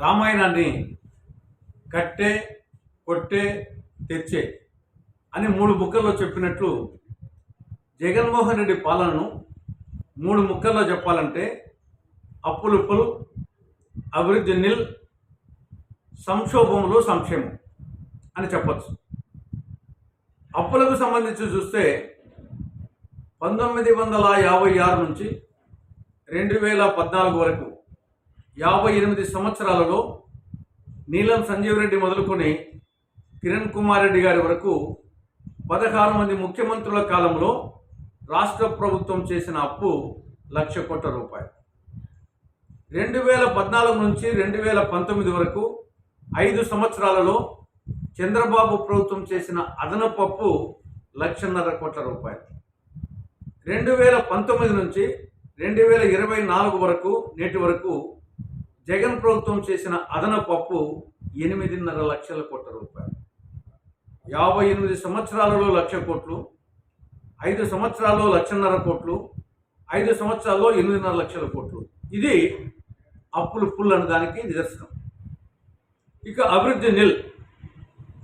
రామాయణాన్ని కట్టే కొట్టే తెచ్చే అని మూడు ముక్కల్లో చెప్పినట్లు జగన్మోహన్ రెడ్డి పాలనను మూడు ముక్కల్లో చెప్పాలంటే అప్పులుప్పులు అభివృద్ధి నిల్ సంక్షోభంలో సంక్షేమం అని చెప్పచ్చు. అప్పులకు సంబంధించి చూస్తే పంతొమ్మిది వందల యాభై ఆరు నుంచి రెండు వేల పద్నాలుగు వరకు యాభై ఎనిమిది సంవత్సరాలలో నీలం సంజీవ్ రెడ్డి మొదలుకొని కిరణ్ కుమార్ రెడ్డి గారి వరకు పదహారు మంది ముఖ్యమంత్రుల కాలంలో రాష్ట్ర ప్రభుత్వం చేసిన అప్పు లక్ష కోట్ల రూపాయలు. రెండు వేల పద్నాలుగు నుంచి రెండు వేల పంతొమ్మిది వరకు ఐదు సంవత్సరాలలో చంద్రబాబు ప్రభుత్వం చేసిన అదనపు అప్పు లక్షన్నర కోట్ల రూపాయలు. రెండు వేల పంతొమ్మిది నుంచి రెండు వేల ఇరవై నాలుగు వరకు నేటి వరకు జగన్ ప్రభుత్వం చేసిన అదనపు అప్పు ఎనిమిదిన్నర లక్షల కోట్ల రూపాయలు. యాభై ఎనిమిది సంవత్సరాలలో లక్ష కోట్లు ఐదు సంవత్సరాల్లో లక్షన్నర కోట్లు ఐదు సంవత్సరాల్లో ఎనిమిదిన్నర లక్షల కోట్లు. ఇది అప్పులు ఫుల్ అనడానికి దానికి నిదర్శనం. ఇక అభివృద్ధి నిల్.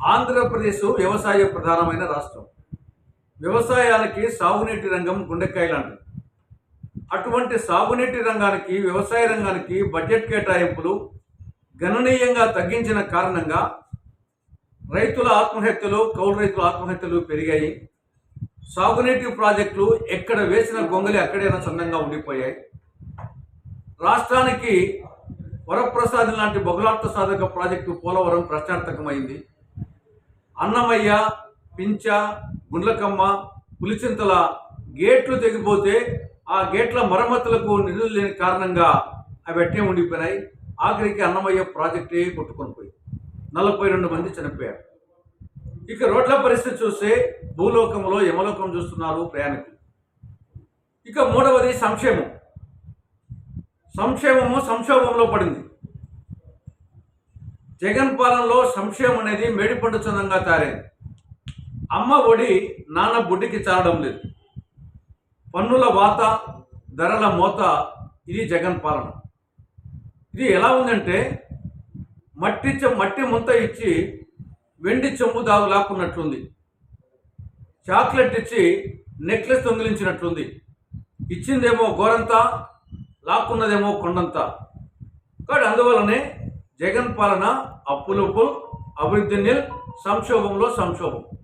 ఆంధ్రప్రదేశ్ వ్యవసాయ ప్రధానమైన రాష్ట్రం. వ్యవసాయానికి సాగునీటి రంగం గుండెకాయ లాంటిది అటువంటి సాగునీటి రంగానికి వ్యవసాయ రంగానికి బడ్జెట్ కేటాయింపులు గణనీయంగా తగ్గించిన కారణంగా రైతుల ఆత్మహత్యలు కౌలు రైతుల ఆత్మహత్యలు పెరిగాయి. సాగునీటి ప్రాజెక్టులు ఎక్కడ వేసిన గొంగలి అక్కడైనా సన్నంగా ఉండిపోయాయి. రాష్ట్రానికి వరప్రసాద్ లాంటి బహుళార్థ సాధక ప్రాజెక్టు పోలవరం ప్రశ్నార్థకమైంది. అన్నమయ్య పించ గుండ్లకమ్మ పులిచింతల గేట్లు తెగిపోతే ఆ గేట్ల మరమ్మతులకు నిధులు లేని కారణంగా అవి అట్టే ఉండిపోయినాయి. ఆఖరికి అన్నమయ్య ప్రాజెక్టే కొట్టుకొని పోయి నలభై రెండు మంది చనిపోయారు. ఇక రోడ్ల పరిస్థితి చూస్తే భూలోకంలో యమలోకం చూస్తున్నారు ప్రయాణికులు. ఇక మూడవది సంక్షేమం. సంక్షేమము సంక్షోభంలో పడింది. జగన్ పాలనలో సంక్షేమం అనేది మేడిపండు చందంగా తయారైంది. అమ్మ ఒడి నాన్న బుడ్డికి చాలడం లేదు. పన్నుల వాత ధరల మోత ఇది జగన్ పాలన. ఇది ఎలా ఉందంటే మట్టి చె- మట్టి ముంత ఇచ్చి వెండి చెంబు దాగు లాక్కున్నట్లుంది. చాక్లెట్ ఇచ్చి నెక్లెస్ దొంగిలించినట్లుంది. ఇచ్చిందేమో గోరంతా లాక్కున్నదేమో కొండంతా. కాబట్టి అందువలనే జగన్ పాలన అప్పులుపు అభివృద్ధి నిల్ సంక్షోభంలో సంక్షోభం.